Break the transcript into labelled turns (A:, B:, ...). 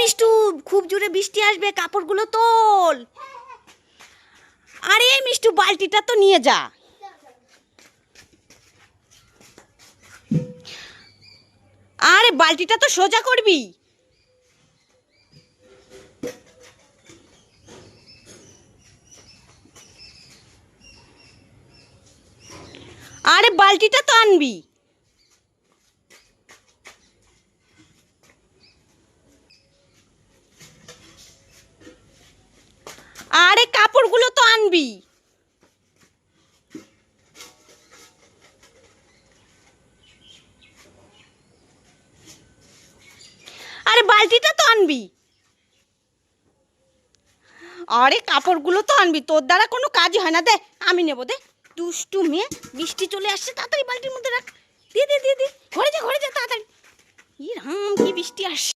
A: মিষ্টু, খুব জোরে বৃষ্টি আসবে, কাপড়গুলো তোল। আরে মিষ্টু, বালতিটা তো নিয়ে যা। আরে বালতিটা তো সোজা করবি। আরে বালতিটা তো আনবি আরে কাপড়গুলো তো আনবি আরে বালতিটা তো আনবি। আরে, কাপড়গুলো তো আনবি। তোর দ্বারা কোনো কাজ হয় না। দে, আমি নেব, দে। দুষ্টু মেয়ে বৃষ্টি চলে আসছে। তাড়াতাড়ি বালতির মধ্যে রাখ। দিয়ে দিয়ে দিয়ে দিয়ে ঘরে যা ঘরে যা, তাড়াতাড়ি। ই রাম, কি বৃষ্টি আসছে।